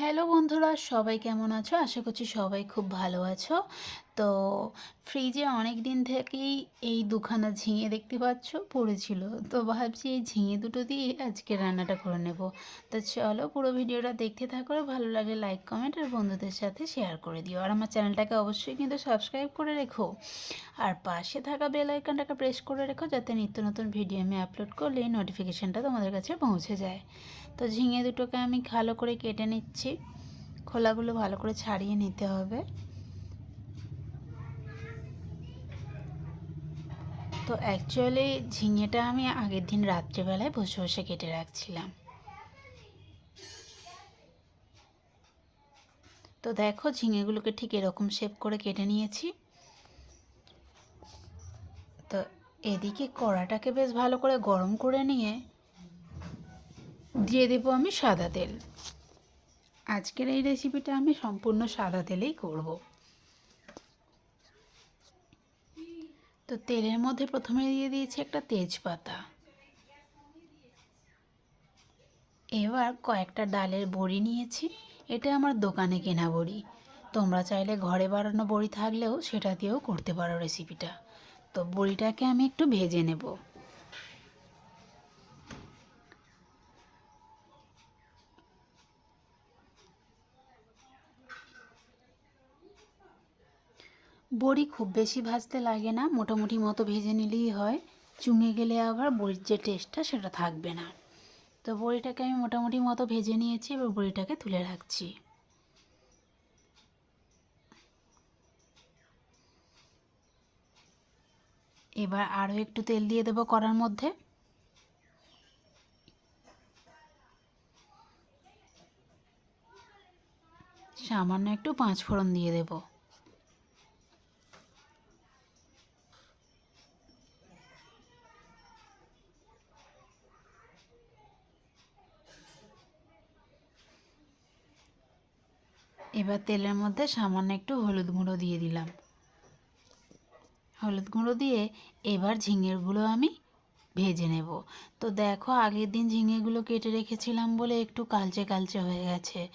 Hello বন্ধুরা, সবাই কেমন আছো? আশা করছি সবাই খুব ভালো আছো। তো ফ্রিজে অনেক দিন থেকেই এই দুখানা ঝিঙে দেখতে পাচ্ছ, পড়েছিল। তো ভাবছি এই ঝিঙে দুটো দিয়ে আজকে রান্নাটা করে নেব। তো চলো পুরো ভিডিওটা দেখতে থাকো, ভালো লাগলে লাইক কমেন্ট আর বন্ধুদের সাথে শেয়ার করে দিও। আর আমার চ্যানেলটাকে অবশ্যই কিন্তু সাবস্ক্রাইব করে রেখো। আর পাশে থাকা বেল আইকনটাকে প্রেস করে রেখো, যাতে নিত্য নতুন ভিডিও আমি আপলোড করলে নোটিফিকেশানটা তোমাদের কাছে পৌঁছে যায়। তো ঝিঙে দুটোকে আমি ভালো করে কেটে নিচ্ছি। খোলাগুলো ভালো করে ছাড়িয়ে নিতে হবে। তো অ্যাকচুয়ালি ঝিঙেটা আমি আগের দিন রাত্রেবেলায় বসে বসে কেটে রাখছিলাম। তো দেখো ঝিঙেগুলোকে ঠিক এরকম শেপ করে কেটে নিয়েছি। তো এদিকে কড়াটাকে বেশ ভালো করে গরম করে নিয়ে দিয়ে দেবো আমি সাদা তেল। আজকের এই রেসিপিটা আমি সম্পূর্ণ সাদা তেলেই করব। তো তেলের মধ্যে প্রথমে দিয়ে দিয়েছি একটা তেজপাতা। এবার কয়েকটা ডালের বড়ি নিয়েছি। এটা আমার দোকানে কেনা বড়ি। তোমরা চাইলে ঘরে বানানো বড়ি থাকলেও সেটা দিয়েও করতে পারো রেসিপিটা তো বড়িটাকে আমি একটু ভেজে নেব। বড়ি খুব বেশি ভাজতে লাগে না, মোটামুটি মতো ভেজে নিলেই হয়। চুঙে গেলে আবার বড়ির যে টেস্টটা সেটা থাকবে না। তো বড়িটাকে আমি মোটামুটি মতো ভেজে নিয়েছি, এবার বড়িটাকে তুলে রাখছি। এবার আরও একটু তেল দিয়ে দেবো কড়ার মধ্যে। সামান্য একটু পাঁচ ফোড়ন দিয়ে দেবো। এবার তেলের মধ্যে সামান্য একটু হলুদ গুঁড়ো দিয়ে দিলাম। হলুদ গুঁড়ো দিয়ে এবার ঝিঙেরগুলো আমি ভেজে নেব। তো দেখো আগের দিন ঝিঙেগুলো কেটে রেখেছিলাম বলে একটু কালচে কালচে হয়ে গেছে।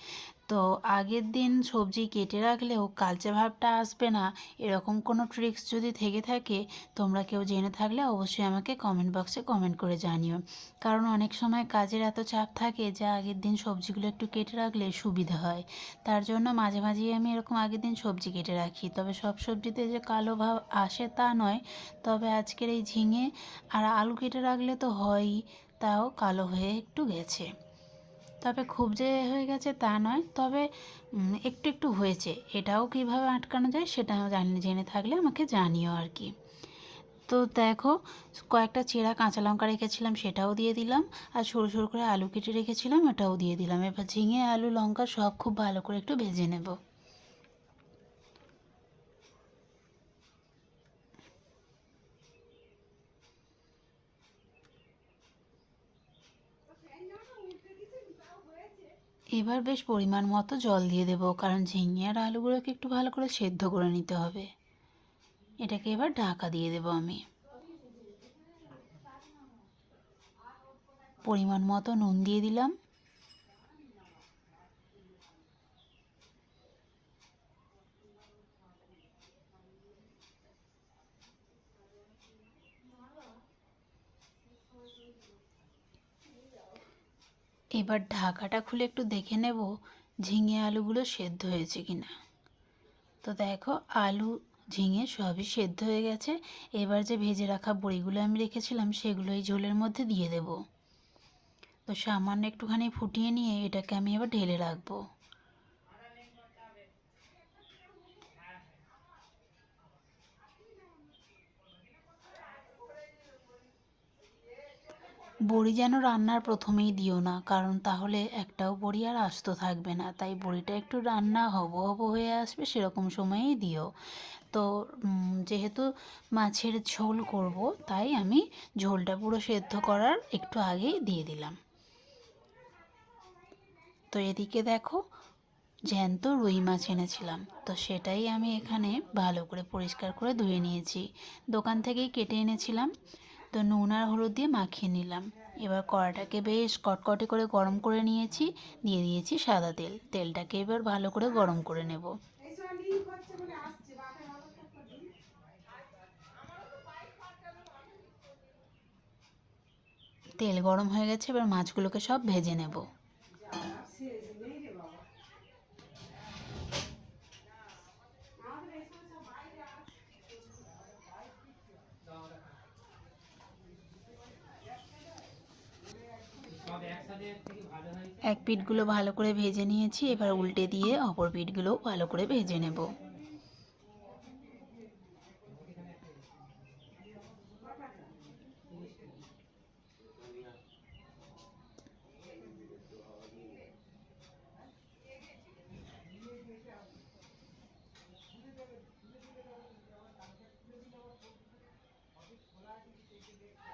তো আগের দিন সবজি কেটে রাখলেও কালচে ভাবটা আসবে না। এরকম কোনো ট্রিক্স যদি থেকে থাকে, তোমরা কেউ জেনে থাকলে অবশ্যই আমাকে কমেন্ট বক্সে কমেন্ট করে জানিও। কারণ অনেক সময় কাজের এত চাপ থাকে যা আগের দিন সবজিগুলো একটু কেটে রাখলে সুবিধা হয়। তার জন্য মাঝে মাঝেই আমি এরকম আগের দিন সবজি কেটে রাখি। তবে সব সবজিতে যে কালো ভাব আসে তা নয়। তবে আজকের এই ঝিঙে আর আলু কেটে রাখলে তো হয়ই, তাও কালো হয়ে একটু গেছে। তবে খুব যে হয়ে গেছে তা নয়। তবে একটু একটু হয়েছে। এটাও কীভাবে আটকানো যায় সেটা জানি জেনে থাকলে আমাকে জানিও আর কি। তো দেখো, কয়েকটা চেরা কাঁচা লঙ্কা রেখেছিলাম, সেটাও দিয়ে দিলাম। আর সরু সরু করে আলু কেটে রেখেছিলাম এটাও দিয়ে দিলাম। এবার ঝিঙে, আলু, লঙ্কা সব খুব ভালো করে একটু ভেজে নেব। এবার বেশ পরিমাণ মতো জল দিয়ে দেবো, কারণ ঝিঙে আর আলুগুলোকে একটু ভালো করে সেদ্ধ করে নিতে হবে। এটাকে এবার ঢাকা দিয়ে দেবো আমি। পরিমাণ মতো নুন দিয়ে দিলাম। এবার ঢাকাটা খুলে একটু দেখে নেব ঝিঙে আলুগুলো সেদ্ধ হয়েছে কি না তো দেখো, আলু, ঝিঙে সবই সেদ্ধ হয়ে গেছে। এবার যে ভেজে রাখা বড়িগুলো আমি রেখেছিলাম সেগুলো এই ঝোলের মধ্যে দিয়ে দেব। তো সামান্য একটুখানি ফুটিয়ে নিয়ে এটাকে আমি এবার ঢেলে রাখব। বড়ি যেন রান্নার প্রথমেই দিও না, কারণ তাহলে একটাও বড়ি আর আস্ত থাকবে না। তাই বড়িটা একটু রান্না হব হব হয়ে আসবে, সেরকম সময়েই দিও। তো যেহেতু মাছের ঝোল করব, তাই আমি ঝোলটা পুরো সেদ্ধ করার একটু আগেই দিয়ে দিলাম। তো এদিকে দেখো, জ্যান্ত রুই মাছ এনেছিলাম। তো সেটাই আমি এখানে ভালো করে পরিষ্কার করে ধুয়ে নিয়েছি। দোকান থেকেই কেটে এনেছিলাম। তো নুন আর হলুদ দিয়ে মাখিয়ে নিলাম। এবার কড়াটাকে বেশ কটকটে করে গরম করে নিয়েছি, দিয়ে দিয়েছি সাদা তেল। তেলটাকে এবার ভালো করে গরম করে নেব। তেল গরম হয়ে গেছে, এবার মাছগুলোকে সব ভেজে নেব। এক পিঠগুলো ভালো করে ভেজে নিয়েছি, এবার উল্টে দিয়ে অপর পিঠগুলো ভালো করে ভেজে নেব।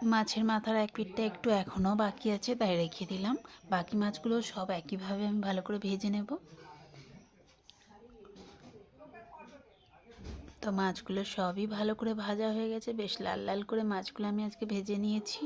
মাছের মাথার এক পিঠটা একটু এখনও বাকি আছে, তাই রেখে দিলাম। বাকি মাছগুলো সব একইভাবে আমি ভালো করে ভেজে নেব। তো মাছগুলো সবই ভালো করে ভাজা হয়ে গেছে, বেশ লাল লাল করে মাছগুলো আমি আজকে ভেজে নিয়েছি।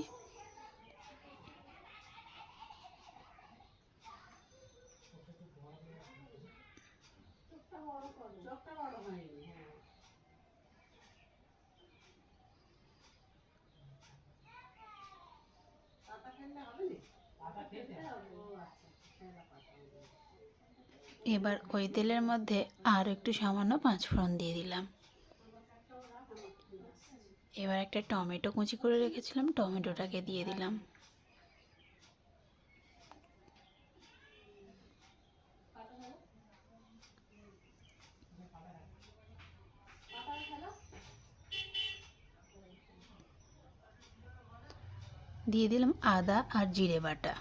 এবার ওই তেলের মধ্যে আর একটু সামান্য পাঁচ পাঁচফোড়ন দিয়ে দিলাম। এবার একটা টমেটো কুচি করে রেখেছিলাম, টমেটোটাকে দিয়ে দিলাম। দিয়ে দিলাম আদা আর জিরে বাটা।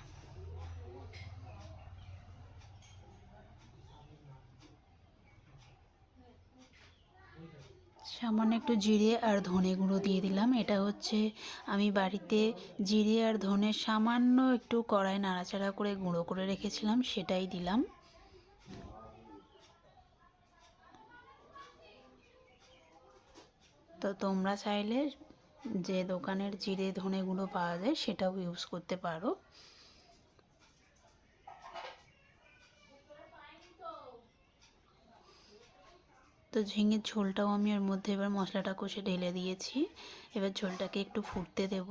সামান্য একটু জিরে আর ধনে গুঁড়ো দিয়ে দিলাম। এটা হচ্ছে আমি বাড়িতে জিরে আর ধনে সামান্য একটু কড়াই নাড়াচাড়া করে গুঁড়ো করে রেখেছিলাম, সেটাই দিলাম। তো তোমরা চাইলে যে দোকানের জিরে ধনে গুঁড়ো পাওয়া যায় সেটাও ইউজ করতে পারো। তো ঝিঙের ঝোলটাও আমি ওর মধ্যে এবার মশলাটা কষে ঢেলে দিয়েছি। এবার ঝোলটাকে একটু ফুটতে দেব।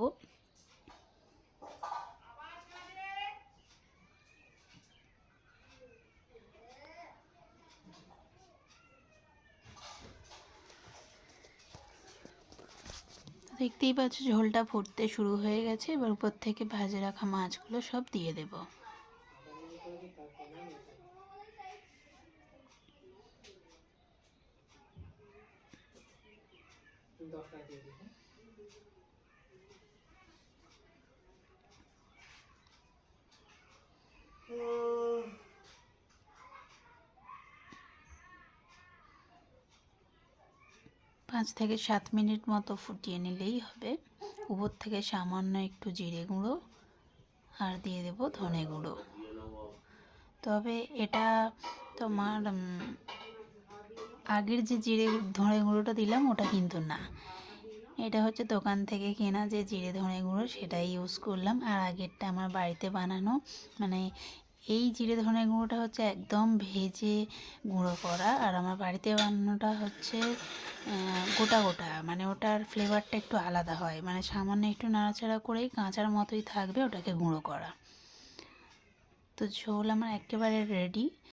দেখতেই পাচ্ছ ঝোলটা ফুটতে শুরু হয়ে গেছে। এবার উপর থেকে ভাজে রাখা মাছগুলো সব দিয়ে দেবো। দরকার দিয়ে দিবেন পাঁচ থেকে সাত মিনিট মতো ফুটিয়ে নিলেই হবে। উপর থেকে সামান্য একটু জিরে গুঁড়ো আর দিয়ে দেব ধনে গুঁড়ো। তবে এটা তোমার আগের যে জিরে ধনে গুঁড়োটা দিলাম, ওটা কিন্তু না। এটা হচ্ছে দোকান থেকে কেনা যে জিরে ধনে গুঁড়ো সেটাই ইউজ করলাম। আর আগেরটা আমার বাড়িতে বানানো মানে এই জিরে ধনে গুঁড়োটা হচ্ছে একদম ভেজে গুঁড়ো করা। আর আমার বাড়িতে বানানোটা হচ্ছে গোটা গোটা মানে ওটার ফ্লেভারটা একটু আলাদা হয়। মানে সামান্য একটু নাড়াচাড়া করেই কাঁচার মতোই থাকবে ওটাকে গুঁড়ো করা। তো ঝোল আমার একেবারে রেডি